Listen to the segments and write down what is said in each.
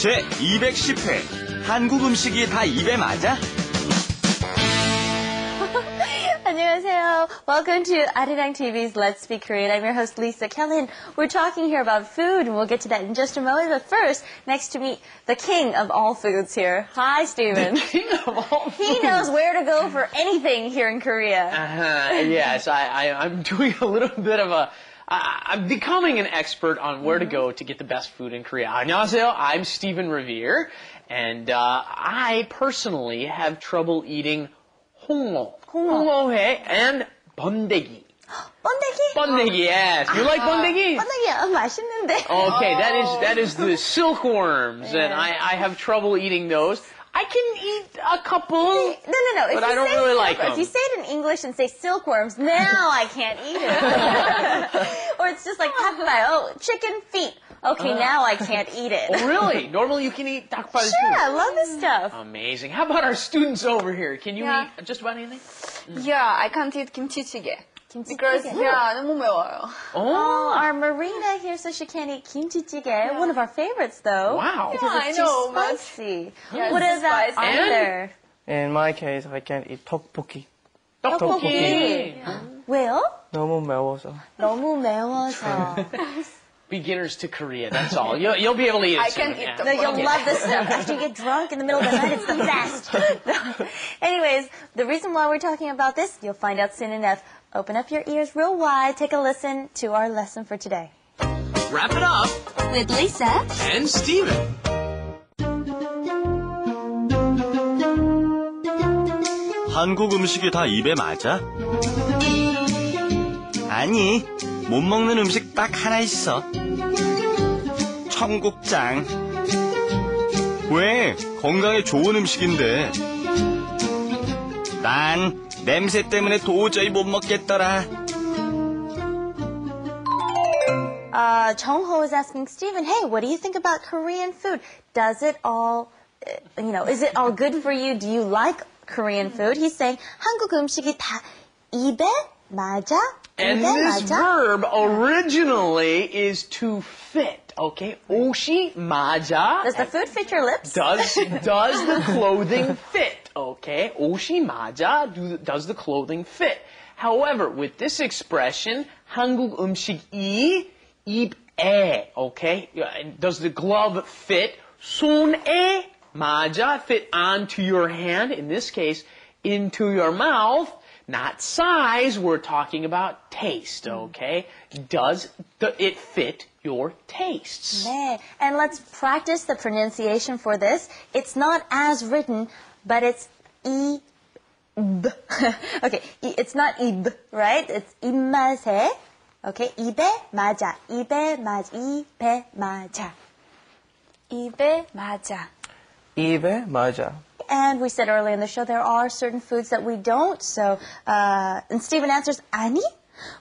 제 210회 한국 음식이 다 입에 맞아? 안녕하세요. Welcome to Arirang TV's Let's Speak Korean. I'm your host Lisa Kellen. We're talking here about food, and we'll get to that in just a moment. But first, next to me, the king of all foods here. Hi, Steven. king of all He knows where to go for anything here in Korea. Uh-huh. Yes, I, I, I'm doing a little bit of a. I, I'm becoming an expert on where to go to get the best food in Korea. 안녕하세요. I'm Stephen Revere, and uh, I personally have trouble eating 홍어, 홍어. 홍어회, and 번데기. 번데기? 번데기, yes. You like 번데기? 번데기 아, 맛있는데. Okay, that is that is the silkworms, and I, I have trouble eating those. I can eat a couple. No, no, no. But if I don't really like them. If you say it in English and say silkworms, now I can't eat it. or it's just like takpai. Oh, chicken feet. Okay, uh, now I can't eat it. Oh, really? Normally you can eat takpai. Sure, too. I love this stuff. Amazing. How about our students over here? Can you yeah. eat just about anything? Mm. Yeah, I can't eat kimchi jjigae. Because, 김치찌개. yeah, 너무 매워요. Oh, our Marina here says she can't eat kimchi jjigae. One of our favorites, though. Wow. Because Yeah, it's I too know, but- spicy. Yeah, what it's about spicy. either? In my case, I can't eat tteokbokki. 떡볶이. 왜요? 너무 매워서. 너무 매워서. Beginners to Korea. That's all. You'll, you'll be able to eat it I soon, can eat yeah. them. No, you'll Okay. love this stuff. After you get drunk in the middle of the night, it's the best. Anyways, the reason why we're talking about this, you'll find out soon enough. Open up your ears real wide. Take a listen to our lesson for today. Wrap it up With Lisa. and Steven. 한국 음식이 다 입에 맞아? 아니, 못 먹는 음식 딱 하나 있어. 청국장. 왜? 건강에 좋은 음식인데. 난 냄새 때문에 도저히 못 먹겠더라. Uh, Chongho is asking Stephen, hey, what do you think about Korean food? Does it all, uh, you know, is it all good for you? Do you like Korean food? He's saying, 한국 음식이 다 입에 맞아? And 입에 this 맞아? verb originally is to fit, okay? 옷이 맞아. Does the food fit your lips? does does the clothing fit? Okay, 옷이 맞아. Do, does the clothing fit? However, with this expression, 한국 음식이 입에, okay, does the glove fit? 손에 맞아, fit onto your hand. In this case, into your mouth. Not size. We're talking about taste. Okay, does the, it fit your tastes? 네. And let's practice the pronunciation for this. It's not as written, but it's 이, b. okay, 이- it's not ib, right? It's 입맛에. Okay, 입에 맞아. 입에 맞아. 입에 맞아. 입에 맞아. 입에 맞아. And we said earlier in the show there are certain foods that we don't. So, uh, and Stephen answers, 아니?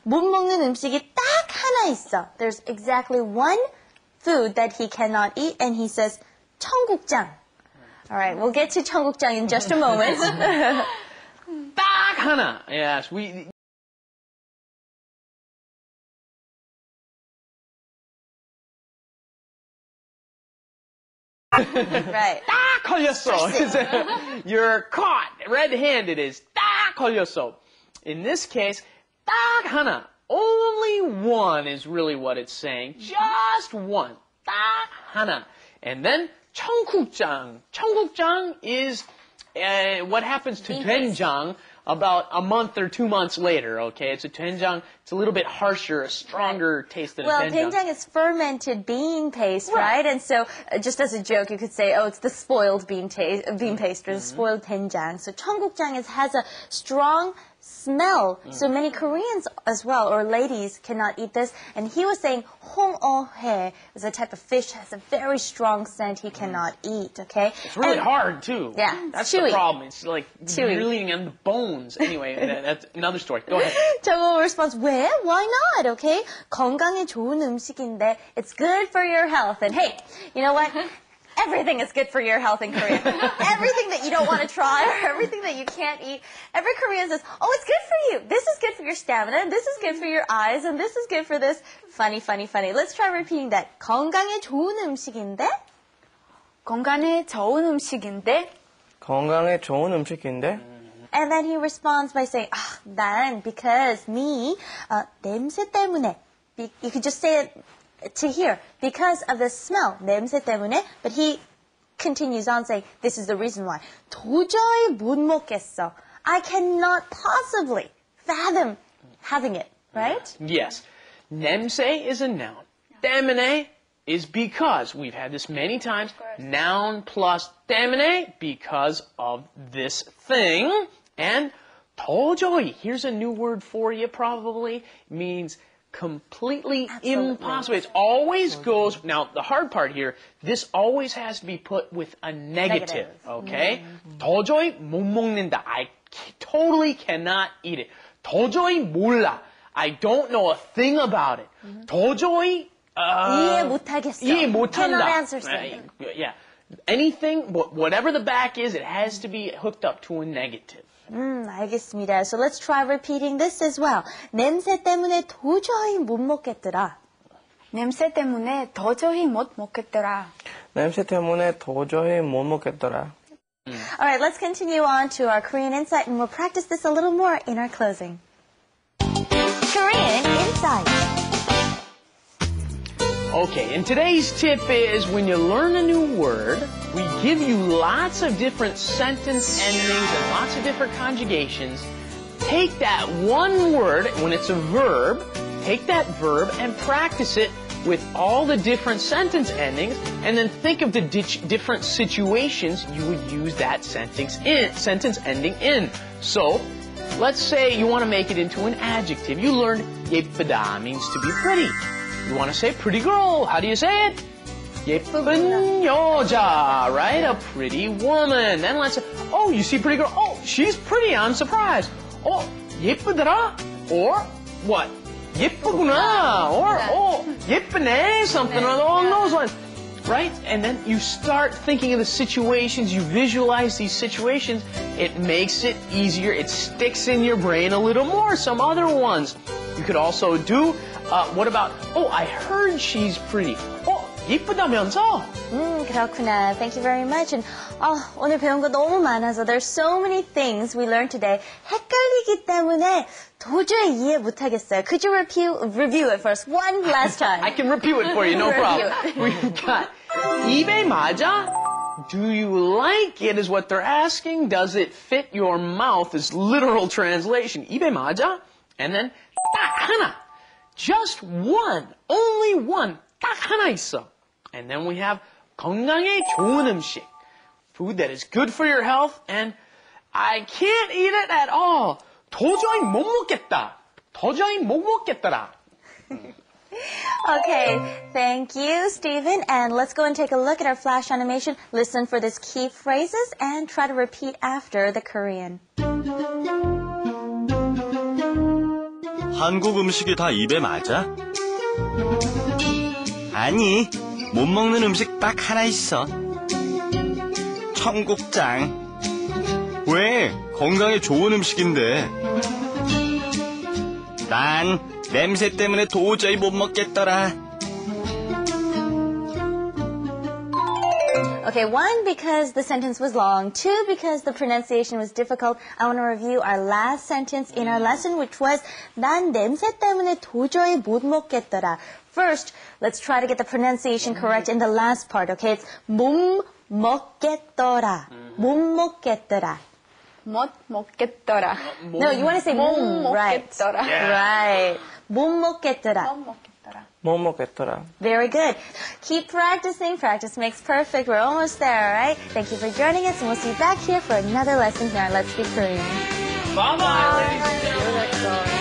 못 먹는 음식이 딱 하나 있어. There's exactly one food that he cannot eat, and he says, 청국장. All right, we'll get to 청국장 in just a moment. 딱 하나. Yes, we. right. 딱 걸렸어. You're caught red-handed is 딱 걸렸어. In this case, 딱 하나. Only one is really what it's saying. Just one. 딱 하나. And then 청국장. 청국장 is uh, what happens to 된장 about a month or two months later, okay? It's a 된장. It's a little bit harsher, a stronger taste than Well, a 된장. doenjang is fermented bean paste, right? And so, uh, just as a joke, you could say, oh, it's the spoiled bean, ta- bean paste or the spoiled doenjang. So, 청국장 is, has a strong smell. So many Koreans as well, or ladies, cannot eat this. And he was saying, 홍어회 is a type of fish has a very strong scent he cannot eat. Okay, It's really And- hard too. Yeah, that's chewy. the problem. It's like Chewy. really in the bones. Anyway, that, that's another story. Go ahead. 정호 responds, 왜? Why not? Okay, 건강에 좋은 음식인데 it's good for your health. And hey, you know what? Everything is good for your health in Korea. everything that you don't want to try or everything that you can't eat. Every Korean says, oh, it's good for you. This is good for your stamina. And this is good for your eyes. And this is good for this. Funny, funny, funny. Let's try repeating that. 건강에 좋은 음식인데 건강에 좋은 음식인데 건강에 좋은 음식인데 And then he responds by saying, ah, 난 because me uh, 냄새 때문에. Be- you could just say it to hear because of the smell 냄새 때문에. But he continues on saying, this is the reason why. 도저히 못 먹겠어. I cannot possibly fathom having it. Right? Yes. Nemse is a noun. Temene is because. We've had this many times. Noun plus temene because of this thing. And 도저히, here's a new word for you probably, means completely Absolutely. impossible. It always goes, now the hard part here, this always has to be put with a negative, Negative. okay? 도저히 못 먹는다. I c- totally cannot eat it. 도저히 몰라. I don't know a thing about it. 도저히 uh, 이해 못하겠어. 이해 못한다. Cannot answer Right. something. Yeah. Anything, wh- whatever the back is, it has to be hooked up to a negative. 음, 알겠습니다. So let's try repeating this as well. 냄새 때문에 도저히 못 먹겠더라. 냄새 때문에 도저히 못 먹겠더라. 냄새 때문에 도저히 못 먹겠더라. All right, let's continue on to our Korean insight and we'll practice this a little more in our closing. Korean insight. Okay, and today's tip is when you learn a new word, we give you lots of different sentence endings and lots of different conjugations. Take that one word, when it's a verb, take that verb and practice it with all the different sentence endings, and then think of the different situations you would use that sentence in, sentence ending in. So, let's say you want to make it into an adjective. You learned yepada means to be pretty. You want to say pretty girl. How do you say it? 예쁜 여자, right? A pretty woman. Then let's say, oh, you see pretty girl. Oh, she's pretty. I'm surprised. Oh, 예쁘더라? Or what? 예쁘구나. Or, oh, 예쁘네. Something along those lines. Right? And then you start thinking of the situations, you visualize these situations, it makes it easier, it sticks in your brain a little more, some other ones. You could also do, uh, what about, oh, I heard she's pretty. Oh, 이쁘다면서? 음, 그렇구나. Thank you very much. And, 아, 오늘 배운 거 너무 많아서 there's so many things we learned today. 헷갈리기 때문에 도저히 이해 못하겠어요. Could you review, review it first one last time? I can repeat it for you, no problem. We've got 입에 맞아? Do you like it is what they're asking. Does it fit your mouth is literal translation. 입에 맞아? And then 딱 하나. Just one. Only one. 딱 하나 있어. And then we have 건강에 좋은 음식. Food that is good for your health and I can't eat it at all. 도저히 못 먹겠다. 도저히 못 먹겠더라. Okay, thank you, Stephen. And let's go and take a look at our flash animation. Listen for these key phrases and try to repeat after the Korean. 한국 음식이 다 입에 맞아? 아니, 못 먹는 음식 딱 하나 있어. 청국장. 왜? 건강에 좋은 음식인데. 난 냄새 때문에 도저히 못 먹겠더라. Okay, one, because the sentence was long. Two, because the pronunciation was difficult. I want to review our last sentence in our lesson, which was, 난 냄새 때문에 도저히 못 먹겠더라. First, let's try to get the pronunciation correct in the last part, okay? It's 못 먹겠더라. 못 먹겠더라. 못 먹겠더라. No, you want to say 못 못, right. 먹겠더라. Right. 못 먹겠더라. 못 먹겠더라. Very good. Keep practicing. Practice makes perfect. We're almost there, all right? Thank you for joining us, and we'll see you back here for another lesson here on Let's Be Korean. Bye-bye, ladies and gentlemen.